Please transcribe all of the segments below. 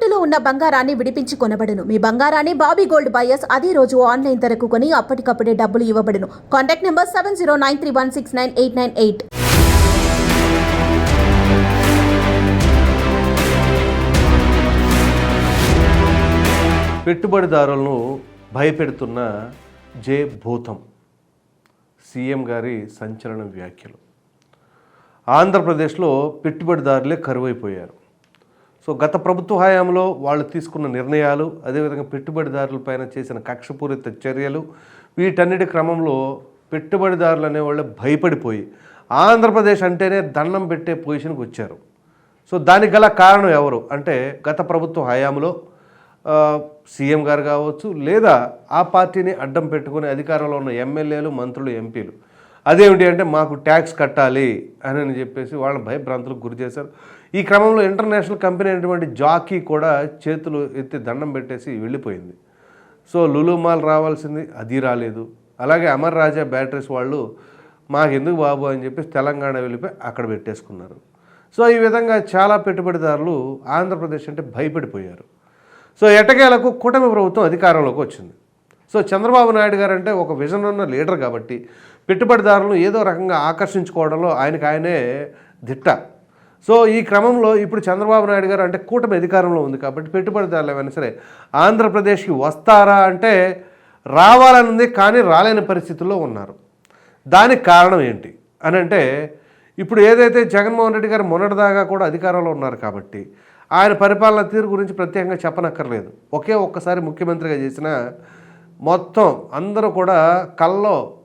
తాకట్టులో ఉన్న బంగారాన్ని విడిపించి కొనబడును. మీ బంగారాన్ని బాబీ గోల్డ్ బయర్స్ అదే రోజు ఆన్లైన్ ధరకు కొని అప్పటికప్పుడే డబ్బులు ఇవ్వబడును. Contact number seven zero nine three one six nine eight nine eight. పెట్టుబడిదారులను భయపెడుతున్న జే భూతం సీఎం గారి సంచలన వ్యాఖ్యలు. ఆంధ్రప్రదేశ్లో పెట్టుబడిదారులే కరువైపోయారు. సో గత ప్రభుత్వ హయాంలో వాళ్ళు తీసుకున్న నిర్ణయాలు అదేవిధంగా పెట్టుబడిదారులపైన చేసిన కక్షపూరిత చర్యలు వీటన్నిటి క్రమంలో పెట్టుబడిదారులు అనేవాళ్ళు భయపడిపోయి ఆంధ్రప్రదేశ్ అంటేనే దండం పెట్టే పొజిషన్కి వచ్చారు. సో దానికి గల కారణం ఎవరు? అంటే గత ప్రభుత్వ హయాంలో సీఎం గారు కావచ్చు లేదా ఆ పార్టీని అడ్డం పెట్టుకుని అధికారంలో ఉన్న ఎమ్మెల్యేలు మంత్రులు ఎంపీలు. అదేమిటి అంటే మాకు ట్యాక్స్ కట్టాలి అని అని చెప్పేసి వాళ్ళని భయభ్రాంతులకు గురి చేశారు. ఈ క్రమంలో ఇంటర్నేషనల్ కంపెనీ అయినటువంటి జాకీ కూడా చేతులు ఎత్తి దండం పెట్టేసి వెళ్ళిపోయింది. సో లులు మాల్ రావాల్సింది అది రాలేదు. అలాగే అమర్ రాజా బ్యాటరీస్ వాళ్ళు మాకెందుకు బాబు అని చెప్పేసి తెలంగాణ వెళ్ళిపోయి అక్కడ పెట్టేసుకున్నారు. సో ఈ విధంగా చాలా పెట్టుబడిదారులు ఆంధ్రప్రదేశ్ అంటే భయపడిపోయారు. సో ఎటకేలకు కూటమి ప్రభుత్వం అధికారంలోకి వచ్చింది. సో చంద్రబాబు నాయుడు గారు అంటే ఒక విజన్ ఉన్న లీడర్ కాబట్టి పెట్టుబడిదారులను ఏదో రకంగా ఆకర్షించుకోవడంలో ఆయనకు ఆయనే దిట్ట. సో ఈ క్రమంలో ఇప్పుడు చంద్రబాబు నాయుడు గారు అంటే కూటమి అధికారంలో ఉంది కాబట్టి పెట్టుబడిదారులు ఏమైనా సరే ఆంధ్రప్రదేశ్కి వస్తారా అంటే రావాలనుంది కానీ రాలేని పరిస్థితుల్లో ఉన్నారు. దానికి కారణం ఏంటి? అని అంటే ఇప్పుడు ఏదైతే జగన్మోహన్ రెడ్డి గారు మొన్నటిదాకా కూడా అధికారంలో ఉన్నారు కాబట్టి ఆయన పరిపాలన తీరు గురించి ప్రత్యేకంగా చెప్పనక్కర్లేదు. ఒకే ఒక్కసారి ముఖ్యమంత్రిగా చేసిన మొత్తం అందరూ కూడా కల్లో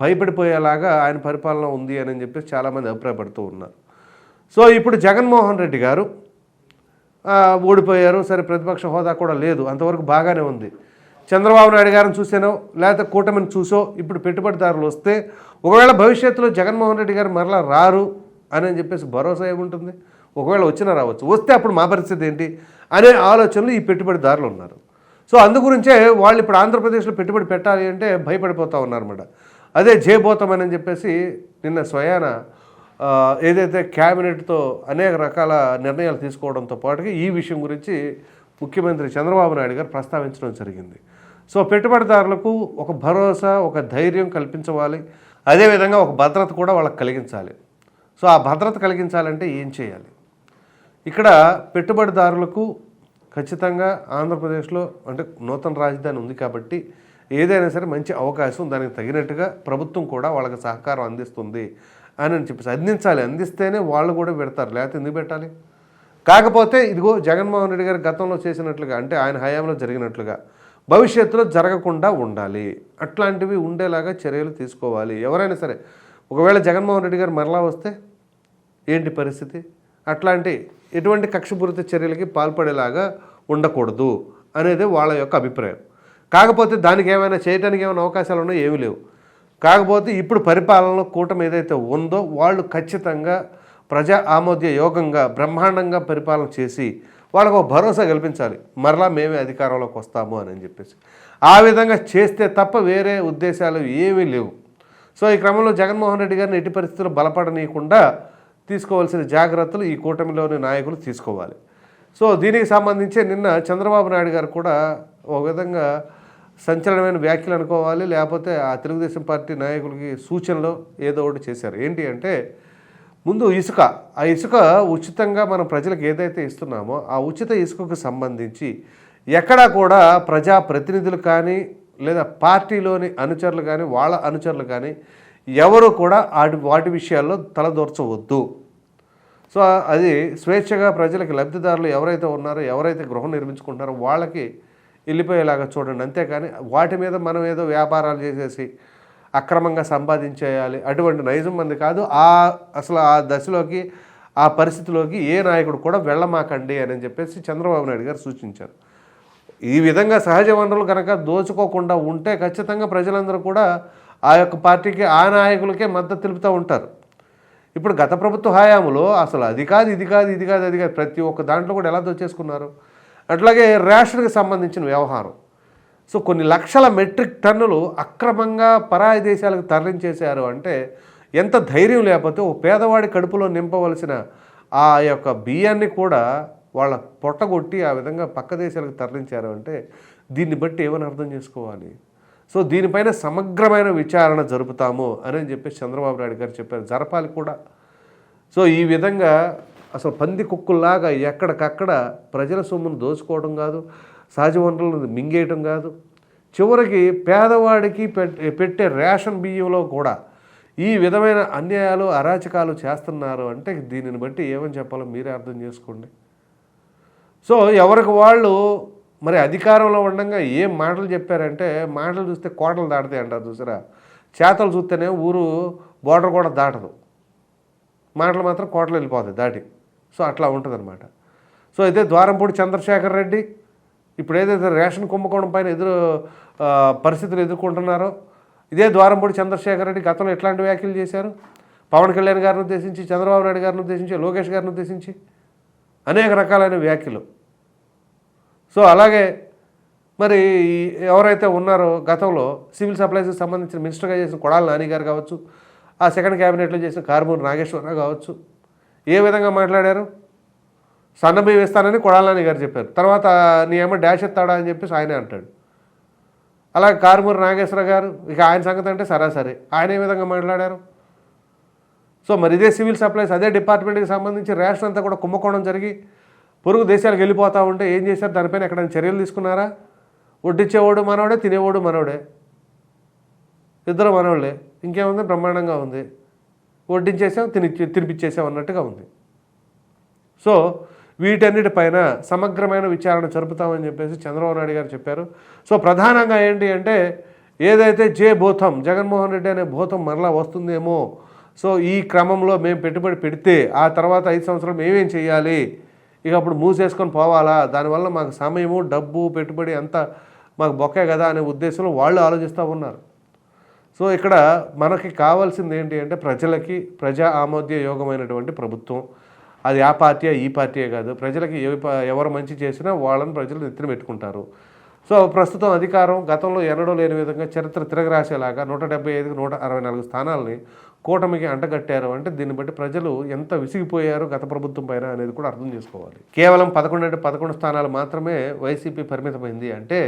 భయపడిపోయేలాగా ఆయన పరిపాలన ఉంది అని చెప్పేసి చాలామంది అభిప్రాయపడుతూ ఉన్నారు. సో ఇప్పుడు జగన్మోహన్ రెడ్డి గారు ఓడిపోయారు. సరే ప్రతిపక్ష హోదా కూడా లేదు. అంతవరకు బాగానే ఉంది. చంద్రబాబు నాయుడు గారిని చూసానో లేకపోతే కూటమిని చూసో ఇప్పుడు పెట్టుబడిదారులు వస్తే ఒకవేళ భవిష్యత్తులో జగన్మోహన్ రెడ్డి గారు మరలా రారు అని అని చెప్పేసి భరోసా ఏముంటుంది? ఒకవేళ వచ్చినా రావచ్చు. వస్తే అప్పుడు మా పరిస్థితి ఏంటి? అనే ఆలోచనలు ఈ పెట్టుబడిదారులు ఉన్నారు. సో అందుగురించే వాళ్ళు ఇప్పుడు ఆంధ్రప్రదేశ్లో పెట్టుబడి పెట్టాలి అంటే భయపడిపోతూ ఉన్నారన్నమాట. అదే జయబోతామని చెప్పేసి నిన్న స్వయాన ఏదైతే క్యాబినెట్తో అనేక రకాల నిర్ణయాలు తీసుకోవడంతో పాటుగా ఈ విషయం గురించి ముఖ్యమంత్రి చంద్రబాబు నాయుడు గారు ప్రస్తావించడం జరిగింది. సో పెట్టుబడిదారులకు ఒక భరోసా ఒక ధైర్యం కల్పించవాలి. అదేవిధంగా ఒక భద్రత కూడా వాళ్ళకి కలిగించాలి. సో ఆ భద్రత కలిగించాలంటే ఏం చేయాలి? ఇక్కడ పెట్టుబడిదారులకు ఖచ్చితంగా ఆంధ్రప్రదేశ్లో అంటే నూతన రాజధాని ఉంది కాబట్టి ఏదైనా సరే మంచి అవకాశం దానికి తగినట్టుగా ప్రభుత్వం కూడా వాళ్ళకి సహకారం అందిస్తుంది అని అని చెప్పేసి అందించాలి. అందిస్తేనే వాళ్ళు కూడా పెడతారు. లేకపోతే ఎందుకు పెట్టాలి? కాకపోతే ఇదిగో జగన్మోహన్ రెడ్డి గారు గతంలో చేసినట్లుగా అంటే ఆయన హయాంలో జరిగినట్లుగా భవిష్యత్తులో జరగకుండా ఉండాలి. అట్లాంటివి ఉండేలాగా చర్యలు తీసుకోవాలి. ఎవరైనా సరే ఒకవేళ జగన్మోహన్ రెడ్డి గారు మరలా వస్తే ఏంటి పరిస్థితి? అట్లాంటి ఎటువంటి కక్షపూరిత చర్యలకి పాల్పడేలాగా ఉండకూడదు అనేది వాళ్ళ యొక్క అభిప్రాయం. కాకపోతే దానికి ఏమైనా చేయడానికి ఏమైనా అవకాశాలు ఉన్నాయో ఏమీ లేవు. కాకపోతే ఇప్పుడు పరిపాలనలో కూటమి ఏదైతే ఉందో వాళ్ళు ఖచ్చితంగా ప్రజా ఆమోద్య యోగంగా బ్రహ్మాండంగా పరిపాలన చేసి వాళ్ళకు ఒక భరోసా కల్పించాలి. మరలా మేమే అధికారంలోకి వస్తాము అని అని చెప్పేసి. ఆ విధంగా చేస్తే తప్ప వేరే ఉద్దేశాలు ఏమీ లేవు. సో ఈ క్రమంలో జగన్మోహన్ రెడ్డి గారిని ఎట్టి పరిస్థితుల్లో బలపడనీయకుండా తీసుకోవాల్సిన జాగ్రత్తలు ఈ కూటమిలోని నాయకులు తీసుకోవాలి. సో దీనికి సంబంధించి నిన్న చంద్రబాబు నాయుడు గారు కూడా ఒక విధంగా సంచలనమైన వ్యాఖ్యలు అనుకోవాలి లేకపోతే ఆ తెలుగుదేశం పార్టీ నాయకులకి సూచనలు ఏదో ఒకటి చేశారు. ఏంటి అంటే ముందు ఇసుక. ఆ ఇసుక ఉచితంగా మనం ప్రజలకు ఏదైతే ఇస్తున్నామో ఆ ఉచిత ఇసుకకు సంబంధించి ఎక్కడా కూడా ప్రజా ప్రతినిధులు కానీ లేదా పార్టీలోని అనుచరులు కానీ వాళ్ళ అనుచరులు కానీ ఎవరు కూడా వాటి వాటి విషయాల్లో తలదూర్చవద్దు. సో అది స్వేచ్ఛగా ప్రజలకు లబ్ధిదారులు ఎవరైతే ఉన్నారో ఎవరైతే గృహం నిర్మించుకుంటారో వాళ్ళకి వెళ్ళిపోయేలాగా చూడండి. అంతేకాని వాటి మీద మనం ఏదో వ్యాపారాలు చేసేసి అక్రమంగా సంపాదించేయాలి. అటువంటి నైజం మంది కాదు. ఆ అసలు ఆ దశలోకి ఆ పరిస్థితిలోకి ఏ నాయకుడు కూడా వెళ్ళమాకండి అని చెప్పేసి చంద్రబాబు నాయుడు గారు సూచించారు. ఈ విధంగా సహజ వనరులు కనుక దోచుకోకుండా ఉంటే ఖచ్చితంగా ప్రజలందరూ కూడా ఆ యొక్క పార్టీకి ఆ నాయకులకే మద్దతు తెలుపుతూ ఉంటారు. ఇప్పుడు గత ప్రభుత్వ హయాంలో అసలు అది కాదు ఇది కాదు ఇది కాదు అది కాదు. ప్రతి ఒక్క దాంట్లో కూడా ఎలా దోచేసుకున్నారు? అట్లాగే రేషన్కి సంబంధించిన వ్యవహారం. సో కొన్ని లక్షల మెట్రిక్ టన్నులు అక్రమంగా పరాయి దేశాలకు తరలించేశారు అంటే ఎంత ధైర్యం లేకపోతే ఓ పేదవాడి కడుపులో నింపవలసిన ఆ యొక్క బియ్యాన్ని కూడా వాళ్ళ పొట్టగొట్టి ఆ విధంగా పక్క దేశాలకు తరలించారు అంటే దీన్ని బట్టి ఏమని అర్థం చేసుకోవాలి? సో దీనిపైన సమగ్రమైన విచారణ జరుపుతాము అని చెప్పి చంద్రబాబు నాయుడు గారు చెప్పారు. జరపాలి కూడా. సో ఈ విధంగా అసలు పంది కుక్కుల్లాగా ఎక్కడికక్కడ ప్రజల సొమ్మును దోచుకోవడం కాదు సహజ వనరులను మింగేయటం కాదు. చివరికి పేదవాడికి పెట్టే రేషన్ బియ్యంలో కూడా ఈ విధమైన అన్యాయాలు అరాచకాలు చేస్తున్నారు అంటే దీనిని బట్టి ఏమని చెప్పాలో మీరే అర్థం చేసుకోండి. సో ఎవరికి వాళ్ళు మరి అధికారంలో ఉండగా ఏం మాటలు చెప్పారంటే మాటలు చూస్తే కోటలు దాడతాయి అంటారు చూసారా? చేతలు చూస్తేనే ఊరు బోర్డర్ కూడా దాటదు. మాటలు మాత్రం కోటలు వెళ్ళిపోతాయి దాటి. సో అట్లా ఉంటుందన్నమాట. సో అయితే ద్వారంపూడి చంద్రశేఖర్ రెడ్డి ఇప్పుడు ఏదైతే రేషన్ కుంభకోణం పైన ఎదురు పరిస్థితులు ఎదుర్కొంటున్నారో ఇదే ద్వారంపూడి చంద్రశేఖర్ రెడ్డి గతంలో ఎట్లాంటి వ్యాఖ్యలు చేశారు? పవన్ కళ్యాణ్ గారిని ఉద్దేశించి చంద్రబాబు నాయుడు గారిని ఉద్దేశించి లోకేష్ గారిని ఉద్దేశించి అనేక రకాలైన వ్యాఖ్యలు. సో అలాగే మరి ఎవరైతే ఉన్నారో గతంలో సివిల్ సప్లైస్కి సంబంధించిన మినిస్టర్గా చేసిన కొడాల నాని గారు కావచ్చు ఆ సెకండ్ క్యాబినెట్లో చేసిన కారుమూరు నాగేశ్వరరావు కావచ్చు ఏ విధంగా మాట్లాడారు? సన్నబియ్యం ఇస్తానని కొడాలని గారు చెప్పారు. తర్వాత నీ ఏమో డాష్ ఎత్తాడా అని చెప్పేసి ఆయనే అంటాడు. అలాగే కారుమూరి నాగేశ్వర గారు ఇక ఆయన సంగతి అంటే సరాసరి. ఆయన ఏ విధంగా మాట్లాడారు? సో మరి ఇదే సివిల్ సప్లైస్ అదే డిపార్ట్మెంట్కి సంబంధించి రేషన్ అంతా కూడా కుంభకోణం జరిగి పొరుగు దేశాలకు వెళ్ళిపోతా ఉంటే ఏం చేశారు? దానిపైన ఎక్కడైనా చర్యలు తీసుకున్నారా? వడ్డిచ్చేవాడు మనవడే తినేవాడు మనవడే ఇద్దరు మనవాళ్ళే ఇంకేముంది? బ్రహ్మాండంగా ఉంది. వడ్డించేసాం తిని తినిపించేసాం అన్నట్టుగా ఉంది. సో వీటన్నిటిపైన సమగ్రమైన విచారణ జరుపుతామని చెప్పేసి చంద్రబాబు నాయుడు గారు చెప్పారు. సో ప్రధానంగా ఏంటి అంటే ఏదైతే జే భూతం జగన్మోహన్ రెడ్డి అనే భూతం మరలా వస్తుందేమో సో ఈ క్రమంలో మేము పెట్టుబడి పెడితే ఆ తర్వాత ఐదు సంవత్సరాలు మేమేం చేయాలి ఇక అప్పుడు మూసేసుకొని పోవాలా? దానివల్ల మాకు సమయము డబ్బు పెట్టుబడి అంతా మాకు బొక్కే కదా అనే ఉద్దేశంలో వాళ్ళు ఆలోచిస్తూ ఉన్నారు. సో ఇక్కడ మనకి కావాల్సింది ఏంటి అంటే ప్రజలకి ప్రజా ఆమోద్య యోగమైనటువంటి ప్రభుత్వం. అది ఆ పార్టీ ఈ పార్టీయే కాదు. ప్రజలకి ఎవరు మంచి చేసినా వాళ్ళని ప్రజలు నెత్తిన పెట్టుకుంటారు. సో ప్రస్తుతం అధికారం గతంలో ఎన్నడూ లేని విధంగా చరిత్ర తిరగరాసేలాగా నూట డెబ్బై ఐదుకి నూట అరవై నాలుగు స్థానాలని కూటమికి అంటగట్టారు. అంటే దీన్ని బట్టి ప్రజలు ఎంత విసిగిపోయారు గత ప్రభుత్వం పైన అనేది కూడా అర్థం చేసుకోవాలి. కేవలం పదకొండు అంటే పదకొండు స్థానాలు మాత్రమే వైసీపీ పరిమితమైంది అంటే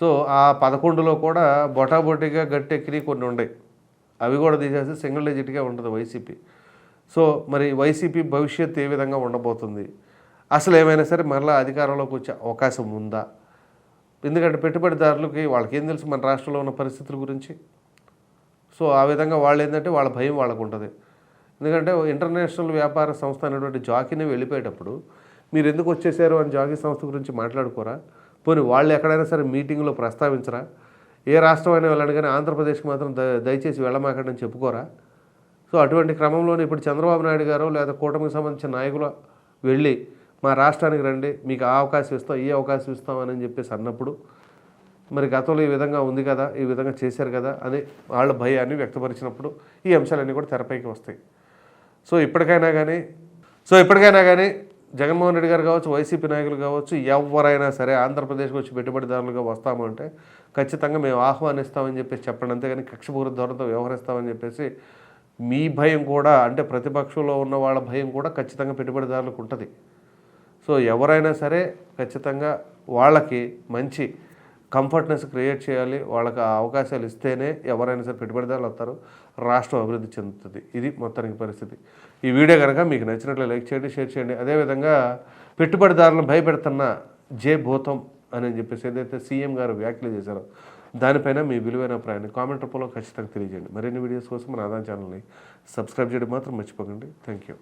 సో ఆ పదకొండులో కూడా బొటాబొటిగా గట్టెక్కిరి కొన్ని ఉన్నాయి అవి కూడా తీసేసి సింగిల్ డిజిట్గా ఉంటుంది వైసీపీ. సో మరి వైసీపీ భవిష్యత్తు ఏ విధంగా ఉండబోతుంది? అసలు ఏమైనా సరే మరలా అధికారంలోకి వచ్చే అవకాశం ఉందా? ఎందుకంటే పెట్టుబడిదారులకి వాళ్ళకి ఏం తెలుసు మన రాష్ట్రంలో ఉన్న పరిస్థితుల గురించి? సో ఆ విధంగా వాళ్ళు ఏంటంటే వాళ్ళ భయం వాళ్ళకు ఉంటుంది. ఎందుకంటే ఇంటర్నేషనల్ వ్యాపార సంస్థ అనేటువంటి జాకీని వెళ్ళిపోయేటప్పుడు మీరు ఎందుకు వచ్చేసారు అని జాకీ సంస్థ గురించి మాట్లాడుకోరా? పోనీ వాళ్ళు ఎక్కడైనా సరే మీటింగ్లో ప్రస్తావించరా? ఏ రాష్ట్రం అయినా వెళ్ళండి కానీ ఆంధ్రప్రదేశ్కి మాత్రం ద- దయచేసి వెళ్ళమాకండి అని చెప్పుకోరా? సో అటువంటి క్రమంలోనే ఇప్పుడు చంద్రబాబు నాయుడు గారు లేదా కూటమికి సంబంధించిన నాయకులు వెళ్ళి మా రాష్ట్రానికి రండి మీకు ఆ అవకాశం ఇస్తాం ఈ అవకాశం ఇస్తామని చెప్పేసి అన్నప్పుడు మరి గతంలో ఈ విధంగా ఉంది కదా ఈ విధంగా చేశారు కదా అని వాళ్ళ భయాన్ని వ్యక్తపరిచినప్పుడు ఈ అంశాలన్నీ కూడా తెరపైకి వస్తాయి. సో ఇప్పటికైనా కానీ సో ఇప్పటికైనా కానీ జగన్మోహన్ రెడ్డి గారు కావచ్చు వైసీపీ నాయకులు కావచ్చు ఎవరైనా సరే ఆంధ్రప్రదేశ్కి వచ్చి పెట్టుబడిదారులుగా వస్తాము అంటే ఖచ్చితంగా మేము ఆహ్వానిస్తామని చెప్పేసి చెప్పండి. అంతేగాని కక్షపూరిత ధోరణితో వ్యవహరిస్తామని చెప్పేసి మీ భయం కూడా అంటే ప్రతిపక్షంలో ఉన్న వాళ్ళ భయం కూడా ఖచ్చితంగా పెట్టుబడిదారులకు ఉంటుంది. సో ఎవరైనా సరే ఖచ్చితంగా వాళ్ళకి మంచి కంఫర్ట్నెస్ క్రియేట్ చేయాలి. వాళ్ళకి అవకాశాలు ఇస్తేనే ఎవరైనా సరే పెట్టుబడిదారులు వస్తారు రాష్ట్రం అభివృద్ధి చెందుతుంది. ఇది మొత్తానికి పరిస్థితి. ఈ వీడియో కనుక మీకు నచ్చినట్లు లైక్ చేయండి షేర్ చేయండి. అదేవిధంగా పెట్టుబడిదారులను భయపెడుతున్న జే భూతం అని చెప్పేసి ఏదైతే సీఎం గారు వ్యాఖ్యలు చేశారో దానిపైన మీ విలువైన అభిప్రాయాన్ని కామెంట్ రూపంలో ఖచ్చితంగా తెలియజేయండి. మరిన్ని వీడియోస్ కోసం మన ఆదాయం ఛానల్ని సబ్స్క్రైబ్ చేయడం మాత్రం మర్చిపోకండి. Thank you.